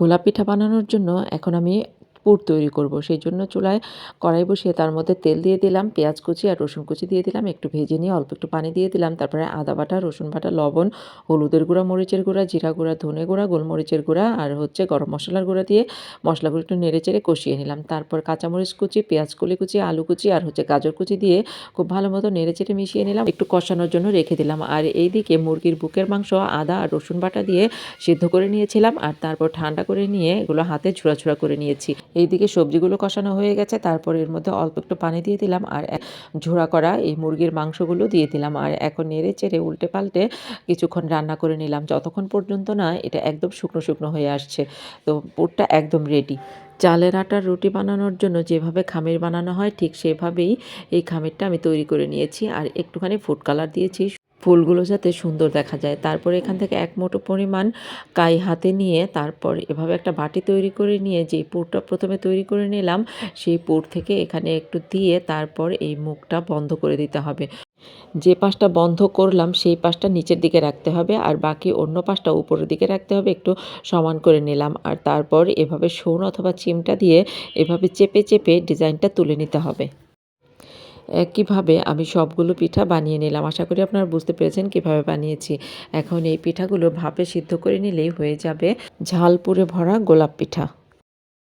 গোলাপ পিঠা বানানোর জন্য এখন আমি পুর তৈরি করব। সেই জন্য চুলায় কড়াই বসিয়ে তার মধ্যে তেল দিয়ে দিলাম, পেঁয়াজ কুচি আর রসুন কুচি দিয়ে দিলাম, একটু ভেজে নিয়ে অল্প একটু পানি দিয়ে দিলাম, তারপরে আদা বাটা, রসুন বাটা, লবণ, হলুদের গুঁড়া, মরিচের গুঁড়া, জিরা গুঁড়া, ধনে গুঁড়া, গোলমরিচের গুঁড়া আর হচ্ছে গরম মশলার গুঁড়া দিয়ে মশলাগুলো একটু নেড়ে চেড়ে কষিয়ে নিলাম। তারপর কাঁচামরিচ কুচি, পেঁয়াজ কুলি কুচি, আলু কুচি আর হচ্ছে গাজর কুচি দিয়ে খুব ভালো মতো নেড়ে চেড়ে মিশিয়ে নিলাম। একটু কষানোর জন্য রেখে দিলাম। আর এইদিকে মুরগির বুকের মাংস, আদা আর রসুন বাটা দিয়ে সিদ্ধ করে নিয়েছিলাম। আর তারপর ঠান্ডা করে নিয়ে এগুলো হাতে ঝুড়া ঝুড়া করে নিয়েছি। এইদিকে সবজিগুলো কষানো হয়ে গেছে, তারপর এর মধ্যে অল্প একটু পানি দিয়ে দিলাম আর ঝোড়া করা এই মুরগির মাংসগুলো দিয়ে দিলাম। আর এখন নেড়ে চেড়ে উল্টে পাল্টে কিছুক্ষণ রান্না করে নিলাম। যতক্ষণ পর্যন্ত না এটা একদম শুকনো শুকনো হয়ে আসছে। তো পুরটা একদম রেডি চালের আটার রুটি বানানোর জন্য যেভাবে খামির বানানো হয় ঠিক সেভাবেই এই খামিরটা আমি তৈরি করে নিয়েছি। আর একটুখানি ফুড কালার দিয়েছি। ফুলগুলো যাতে সুন্দর দেখা যায়। তারপরে এখান থেকে এক মোটো পরিমাণ কাই হাতে নিয়ে তারপর এভাবে একটা বাটি তৈরি করে নিয়ে যেই পুরটা প্রথমে তৈরি করে নিলাম, সেই পুর থেকে এখানে একটু দিয়ে তারপর এই মুখটা বন্ধ করে দিতে হবে। যে পাশটা বন্ধ করলাম, সেই পাশটা নিচের দিকে রাখতে হবে আর বাকি অন্য পাশটা উপরের দিকে রাখতে হবে, একটু সমান করে নিলাম। আর তারপর এভাবে শোন অথবা চিমটা দিয়ে এভাবে চেপে চেপে ডিজাইনটা তুলে নিতে হবে। একইভাবে আমি সবগুলো পিঠা বানিয়ে নিলাম। আশা করি আপনারা বুঝতে পেরেছেন কীভাবে বানিয়েছি। এখন এই পিঠাগুলো ভাপে সিদ্ধ করে নিলেই হয়ে যাবে ঝাল পুরে ভরা গোলাপ পিঠা।